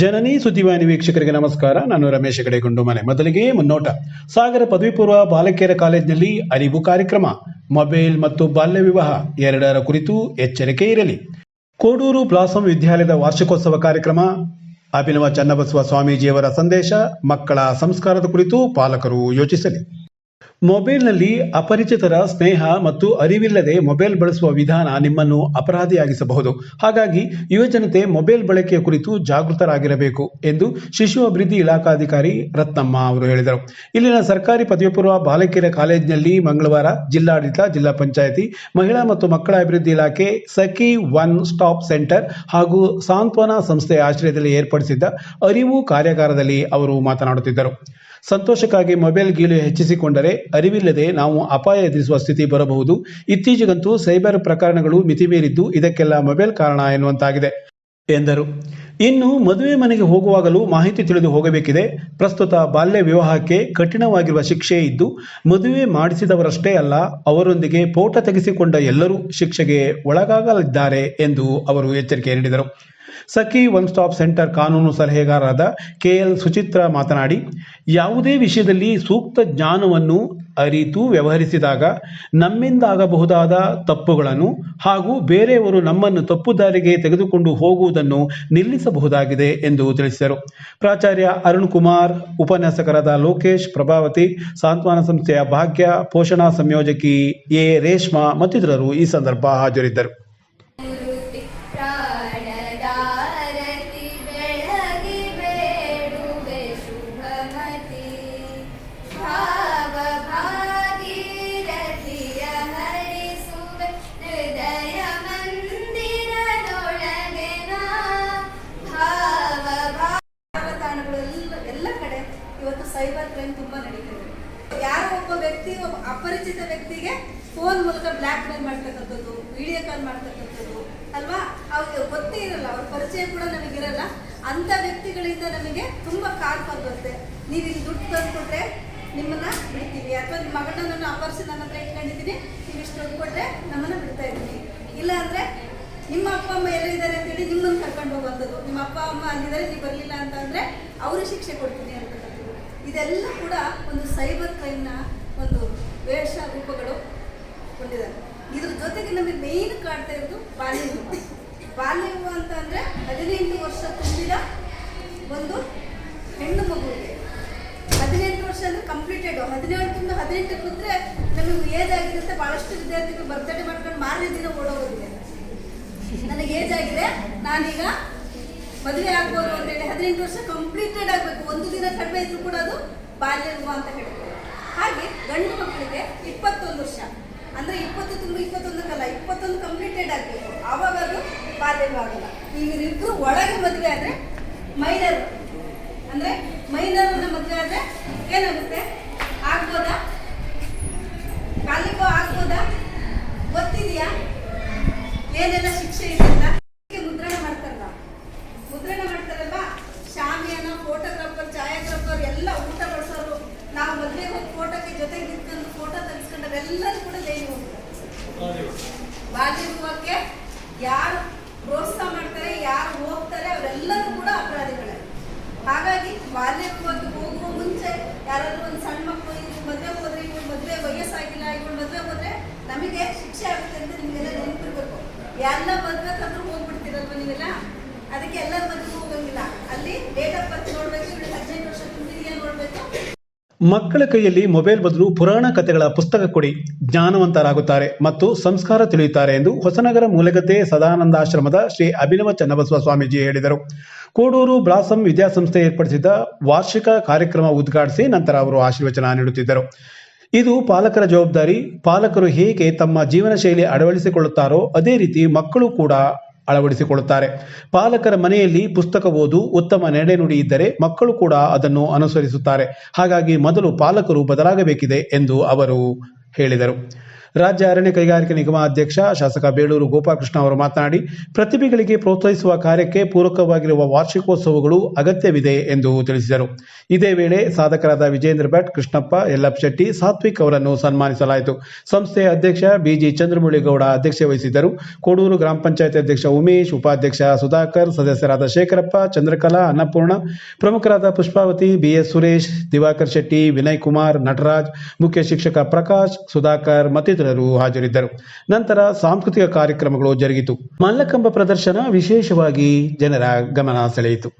ಜನನಿ ಸುದ್ದಿವಾಹಿನಿ ವೀಕ್ಷಕರಿಗೆ ನಮಸ್ಕಾರ. ನಾನು ರಮೇಶ್ ಕಡೆಗೊಂಡು ಮನೆ. ಮೊದಲಿಗೆ ಮುನ್ನೋಟ. ಸಾಗರ ಪದವಿ ಪೂರ್ವ ಬಾಲಕಿಯರ ಕಾಲೇಜಿನಲ್ಲಿ ಅರಿವು ಕಾರ್ಯಕ್ರಮ, ಮೊಬೈಲ್ ಮತ್ತು ಬಾಲ್ಯ ವಿವಾಹ ಎರಡರ ಕುರಿತು ಎಚ್ಚರಿಕೆ ಇರಲಿ. ಕೋಡೂರು ಬ್ಲಾಸಂ ವಿದ್ಯಾಲಯದ ವಾರ್ಷಿಕೋತ್ಸವ ಕಾರ್ಯಕ್ರಮ, ಅಭಿನವ ಚನ್ನಬಸವ ಸ್ವಾಮೀಜಿಯವರ ಸಂದೇಶ, ಮಕ್ಕಳ ಸಂಸ್ಕಾರದ ಕುರಿತು ಪಾಲಕರು ಯೋಚಿಸಲಿ. ಮೊಬೈಲ್ನಲ್ಲಿ ಅಪರಿಚಿತರ ಸ್ನೇಹ ಮತ್ತು ಅರಿವಿಲ್ಲದೆ ಮೊಬೈಲ್ ಬಳಸುವ ವಿಧಾನ ನಿಮ್ಮನ್ನು ಅಪರಾಧಿಯಾಗಿಸಬಹುದು. ಹಾಗಾಗಿ ಯುವಜನತೆ ಮೊಬೈಲ್ ಬಳಕೆಯ ಕುರಿತು ಜಾಗೃತರಾಗಿರಬೇಕು ಎಂದು ಶಿಶು ಅಭಿವೃದ್ಧಿ ಇಲಾಖಾಧಿಕಾರಿ ರತ್ನಮ್ಮ ಅವರು ಹೇಳಿದರು. ಇಲ್ಲಿನ ಸರ್ಕಾರಿ ಪದವಿ ಪೂರ್ವ ಬಾಲಕಿಯರ ಕಾಲೇಜಿನಲ್ಲಿ ಮಂಗಳವಾರ ಜಿಲ್ಲಾಡಳಿತ, ಜಿಲ್ಲಾ ಪಂಚಾಯಿತಿ, ಮಹಿಳಾ ಮತ್ತು ಮಕ್ಕಳ ಅಭಿವೃದ್ಧಿ ಇಲಾಖೆ, ಸಖಿ ಒನ್ ಸ್ಟಾಪ್ ಸೆಂಟರ್ ಹಾಗೂ ಸಾಂತ್ವನ ಸಂಸ್ಥೆಯ ಆಶ್ರಯದಲ್ಲಿ ಏರ್ಪಡಿಸಿದ್ದ ಅರಿವು ಕಾರ್ಯಾಗಾರದಲ್ಲಿ ಅವರು ಮಾತನಾಡುತ್ತಿದ್ದರು. ಸಂತೋಷಕ್ಕಾಗಿ ಮೊಬೈಲ್ ಗೀಲು ಹೆಚ್ಚಿಸಿಕೊಂಡರೆ ಅರಿವಿಲ್ಲದೆ ನಾವು ಅಪಾಯ ಎದುರಿಸುವ ಸ್ಥಿತಿ ಬರಬಹುದು. ಇತ್ತೀಚೆಗಂತೂ ಸೈಬರ್ ಪ್ರಕರಣಗಳು ಮಿತಿಮೀರಿದ್ದು ಇದಕ್ಕೆಲ್ಲ ಮೊಬೈಲ್ ಕಾರಣ ಎನ್ನುವಂತಾಗಿದೆ, ಎಂದರು. ಇನ್ನು ಮದುವೆ ಮನೆಗೆ ಹೋಗುವಾಗಲೂ ಮಾಹಿತಿ ತಿಳಿದು ಹೋಗಬೇಕಿದೆ. ಪ್ರಸ್ತುತ ಬಾಲ್ಯ ವಿವಾಹಕ್ಕೆ ಕಠಿಣವಾಗಿರುವ ಶಿಕ್ಷೆ ಇದ್ದು, ಮದುವೆ ಮಾಡಿಸಿದವರಷ್ಟೇ ಅಲ್ಲ, ಅವರೊಂದಿಗೆ ಪೋಟ ತೆಗೆಸಿಕೊಂಡ ಎಲ್ಲರೂ ಶಿಕ್ಷೆಗೆ ಒಳಗಾಗಲಿದ್ದಾರೆ ಎಂದು ಅವರು ಎಚ್ಚರಿಕೆ ನೀಡಿದರು. ಸಖಿ ಒನ್ ಸ್ಟಾಪ್ ಸೆಂಟರ್ ಕಾನೂನು ಸಲಹೆಗಾರರಾದ ಕೆಎಲ್ ಸುಚಿತ್ರ ಮಾತನಾಡಿ, ಯಾವುದೇ ವಿಷಯದಲ್ಲಿ ಸೂಕ್ತ ಜ್ಞಾನವನ್ನು ಅರಿತು ವ್ಯವಹರಿಸಿದಾಗ ನಮ್ಮಿಂದಾಗಬಹುದಾದ ತಪ್ಪುಗಳನ್ನು ಹಾಗೂ ಬೇರೆಯವರು ನಮ್ಮನ್ನು ತಪ್ಪು ದಾರಿಗೆ ತೆಗೆದುಕೊಂಡು ಹೋಗುವುದನ್ನು ನಿಲ್ಲಿಸಬಹುದಾಗಿದೆ ಎಂದು ತಿಳಿಸಿದರು. ಪ್ರಾಚಾರ್ಯ ಅರುಣ್ ಕುಮಾರ್, ಉಪನ್ಯಾಸಕರಾದ ಲೋಕೇಶ್ ಪ್ರಭಾವತಿ, ಸಾಂತ್ವನ ಸಂಸ್ಥೆಯ ಭಾಗ್ಯ, ಪೋಷಣಾ ಸಂಯೋಜಕಿ ಎ ರೇಷ್ಮಾ ಮತ್ತಿತರರು ಈ ಸಂದರ್ಭ ಹಾಜರಿದ್ದರು. ವ್ಯಕ್ತಿ ಒಬ್ಬ ಅಪರಿಚಿತ ವ್ಯಕ್ತಿಗೆ ಫೋನ್ ಮೂಲಕ ಬ್ಲ್ಯಾಕ್ ಮೇಲ್ ಮಾಡ್ತಕ್ಕಂಥದ್ದು ವಿಡಿಯೋ ಕಾಲ್ ಮಾಡ್ತಕ್ಕಂಥದ್ದು, ಅಲ್ವಾ? ಅವ್ರಿಗೆ ಗೊತ್ತೇ ಇರಲ್ಲ, ಅವ್ರ ಪರಿಚಯ ಕೂಡ ನಮಗಿರಲ್ಲ ಅಂತ ವ್ಯಕ್ತಿಗಳಿಂದ ನಮಗೆ ತುಂಬಾ ಕಾಲ್ ಬರುತ್ತೆ. ನೀವು ಇಲ್ಲಿ ದುಡ್ಡು ತಂದ್ಕೊಟ್ರೆ ನಿಮ್ಮನ್ನ ಬಿಡ್ತೀವಿ. ಅಥವಾ ನಿಮ್ಮ ಮಗಳನ್ನ ನಾನು ಅಪರಿಸಿ ನನ್ನ ಹತ್ರ ಇಟ್ಕೊಂಡಿದ್ದೀನಿ, ನೀವು ಇಷ್ಟು ದುಡ್ಡು ಕೊಟ್ರೆ ನಮ್ಮನ್ನ ಬಿಡ್ತಾ ಇದ್ದೀನಿ. ಇಲ್ಲ ಅಂದ್ರೆ ನಿಮ್ಮ ಅಪ್ಪ, ಅಮ್ಮ ಎಲ್ಲಿದ್ದಾರೆ ಅಂತೇಳಿ ನಿಮ್ಮನ್ನು ಕರ್ಕೊಂಡು ಹೋಗುವಂಥದ್ದು. ನಿಮ್ಮ ಅಪ್ಪ, ಅಮ್ಮ ಅಲ್ಲಿದ್ದಾರೆ, ನೀವು ಬರಲಿಲ್ಲ ಅಂತ ಅಂದ್ರೆ ಅವರು ಶಿಕ್ಷೆ ಕೊಡ್ತೀನಿ ಅಂತಕ್ಕಂಥದ್ದು ಇದೆಲ್ಲ ಕೂಡ ಒಂದು ಸೈಬರ್ ಕ್ರೈಮ್ನ ಒಂದು ವೇಷ ರೂಪಗಳು ಹೊಂದಿದ್ದಾರೆ. ಇದ್ರ ಜೊತೆಗೆ ನಮಗೆ ಮೇಯ್ನ್ ಕಾಣ್ತಾ ಇರೋದು ಬಾಲ್ಯ ವಿವಾಹ ಬಾಲ್ಯ ಅಂತ ಅಂದರೆ ಹದಿನೆಂಟು ವರ್ಷ ತುಂಬಿದ ಒಂದು ಹೆಣ್ಣು ಮಗುವಿಗೆ. ಹದಿನೆಂಟು ವರ್ಷ ಅಂದರೆ ಕಂಪ್ಲೀಟೆಡ್ ಹದಿನೇಳರಿಂದ ಹದಿನೆಂಟು ಕೂತ್ರೆ ನಮಗೆ ಏಜ್ ಆಗಿರುತ್ತೆ. ಭಾಳಷ್ಟು ವಿದ್ಯಾರ್ಥಿಗಳು ಬರ್ತಡೆ ಮಾಡ್ಕೊಂಡು ಮಾರನೇ ದಿನ ಓಡೋಗೋದಿದೆ. ನನಗೆ ಏಜ್ ಆಗಿದೆ. ನಾನೀಗ ಮದುವೆ ಆಗ್ಬೋದು ಅಂತೇಳಿ ಹದಿನೆಂಟು ವರ್ಷ ಕಂಪ್ಲೀಟೆಡ್ ಆಗಬೇಕು. ಒಂದು ದಿನ ಕಡಿಮೆ ಇದ್ರು ಕೂಡ ಅದು ಬಾಲ್ಯ ಅಂತ ಹೇಳ್ತಾರೆ ಹಾಗೆ ಗಂಡು ಮಕ್ಕಳಿಗೆ ಇಪ್ಪತ್ತೊಂದು ವರ್ಷ. ಅಂದರೆ ಇಪ್ಪತ್ತು ತುಂಬ ಇಪ್ಪತ್ತೊಂದಕ್ಕಲ್ಲ, ಇಪ್ಪತ್ತೊಂದು ಕಂಪ್ಲೀಟೆಡ್ ಆಗಬೇಕು. ಆವಾಗ ಅದು ಬಾಲ್ಯ ವಿವಾಹ ಈಗ ಇವರಿಬ್ಬರು ಒಳಗೆ ಮದುವೆ ಆದರೆ ಮೈನರ್ ಅಂದರೆ ಮೈನರ್ನ ಮದುವೆ ಆದರೆ ಏನಾಗುತ್ತೆ? ಆಗ್ಬೋದಾ? ಕಾಲಿಕೋ ಆಗ್ಬೋದಾ? ಗೊತ್ತಿದೆಯಾ? ಏನೆಲ್ಲ ಶಿಕ್ಷೆ ಇದೆ ಅಂತ? ಎಲ್ಲರೂ ಕೂಡ ದೇವಿ ಬಾಲ್ಯ ವಿವಾಹಕ್ಕೆ ಯಾರು ಮಕ್ಕಳ ಕೈಯಲ್ಲಿ ಮೊಬೈಲ್ ಬದಲು ಪುರಾಣ ಕಥೆಗಳ ಪುಸ್ತಕ ಕೊಡಿ. ಜ್ಞಾನವಂತರಾಗುತ್ತಾರೆ ಮತ್ತು ಸಂಸ್ಕಾರ ತಿಳಿಯುತ್ತಾರೆ ಎಂದು ಹೊಸನಗರ ಮೂಲಗದ್ದೆ ಸದಾನಂದಾಶ್ರಮದ ಶ್ರೀ ಅಭಿನವ ಚನ್ನಬಸವ ಸ್ವಾಮೀಜಿ ಹೇಳಿದರು. ಕೋಡೂರು ಬ್ಲಾಸಂ ವಿದ್ಯಾಸಂಸ್ಥೆ ಏರ್ಪಡಿಸಿದ್ದ ವಾರ್ಷಿಕ ಕಾರ್ಯಕ್ರಮ ಉದ್ಘಾಟಿಸಿ ನಂತರ ಅವರು ಆಶೀರ್ವಚನ ನೀಡುತ್ತಿದ್ದರು. ಇದು ಪಾಲಕರ ಜವಾಬ್ದಾರಿ. ಪಾಲಕರು ಹೇಗೆ ತಮ್ಮ ಜೀವನ ಶೈಲಿ ಅಳವಡಿಸಿಕೊಳ್ಳುತ್ತಾರೋ ಅದೇ ರೀತಿ ಮಕ್ಕಳು ಕೂಡ ಅಳವಡಿಸಿಕೊಳ್ಳುತ್ತಾರೆ. ಪಾಲಕರ ಮನೆಯಲ್ಲಿ ಪುಸ್ತಕ ಓದು ಉತ್ತಮ ನಡೆನುಡಿ ಇದ್ದರೆ ಮಕ್ಕಳು ಕೂಡ ಅದನ್ನು ಅನುಸರಿಸುತ್ತಾರೆ. ಹಾಗಾಗಿ ಮೊದಲು ಪಾಲಕರು ಬದಲಾಗಬೇಕಿದೆ ಎಂದು ಅವರು ಹೇಳಿದರು. ರಾಜ್ಯ ಅರಣ್ಯ ಕೈಗಾರಿಕೆ ನಿಗಮ ಅಧ್ಯಕ್ಷ ಶಾಸಕ ಬೇಳೂರು ಗೋಪಾಲಕೃಷ್ಣ ಅವರು ಮಾತನಾಡಿ, ಪ್ರತಿಭೆಗಳಿಗೆ ಪ್ರೋತ್ಸಾಹಿಸುವ ಕಾರ್ಯಕ್ಕೆ ಪೂರಕವಾಗಿರುವ ವಾರ್ಷಿಕೋತ್ಸವಗಳು ಅಗತ್ಯವಿದೆ ಎಂದು ತಿಳಿಸಿದರು. ಇದೇ ವೇಳೆ ಸಾಧಕರಾದ ವಿಜೇಂದ್ರ ಭಟ್, ಕೃಷ್ಣಪ್ಪ ಯಲ್ಲಪ್ಪ ಶೆಟ್ಟಿ, ಸಾತ್ವಿಕ್ ಅವರನ್ನು ಸನ್ಮಾನಿಸಲಾಯಿತು. ಸಂಸ್ಥೆಯ ಅಧ್ಯಕ್ಷ ಬಿಜಿ ಚಂದ್ರಮುಳಿಗೌಡ ಅಧ್ಯಕ್ಷ ವಹಿಸಿದ್ದರು. ಕೋಡೂರು ಗ್ರಾಮ ಪಂಚಾಯತ್ ಅಧ್ಯಕ್ಷ ಉಮೇಶ್, ಉಪಾಧ್ಯಕ್ಷ ಸುಧಾಕರ್, ಸದಸ್ಯರಾದ ಶೇಖರಪ್ಪ, ಚಂದ್ರಕಲಾ, ಅನ್ನಪೂರ್ಣ, ಪ್ರಮುಖರಾದ ಪುಷ್ಪಾವತಿ, ಬಿಎಸ್ ಸುರೇಶ್, ದಿವಾಕರ್ ಶೆಟ್ಟಿ, ವಿನಯ್ ಕುಮಾರ್, ನಟರಾಜ್, ಮುಖ್ಯ ಶಿಕ್ಷಕ ಪ್ರಕಾಶ್, ಸುಧಾಕರ್ ಮತ್ತಿತರರು ಹಾಜರಿದ್ದರು. ನಂತರ ಸಾಂಸ್ಕೃತಿಕ ಕಾರ್ಯಕ್ರಮಗಳು ಜರುಗಿತು. ಮಲ್ಲಕಂಬ ಪ್ರದರ್ಶನ ವಿಶೇಷವಾಗಿ ಜನರ ಗಮನ ಸೆಳೆಯಿತು.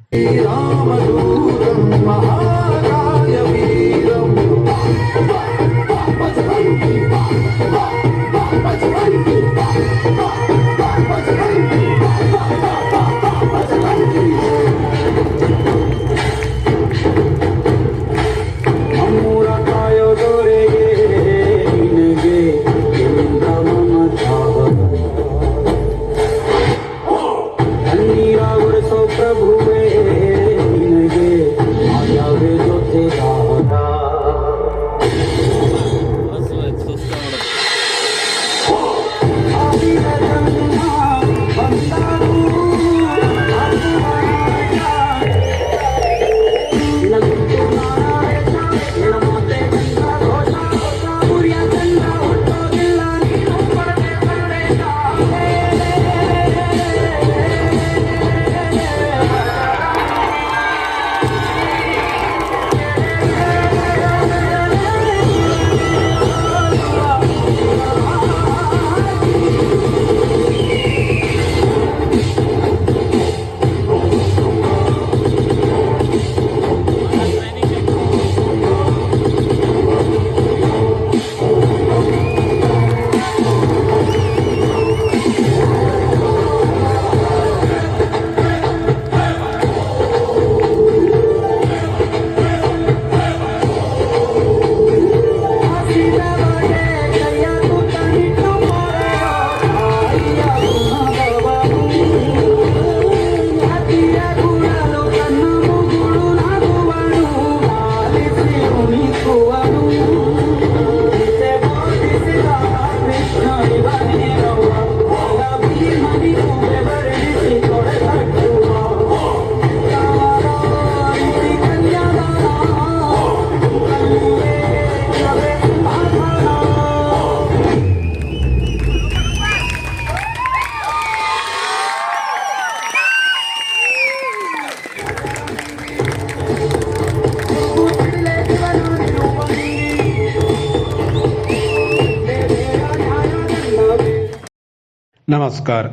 ನಮಸ್ಕಾರ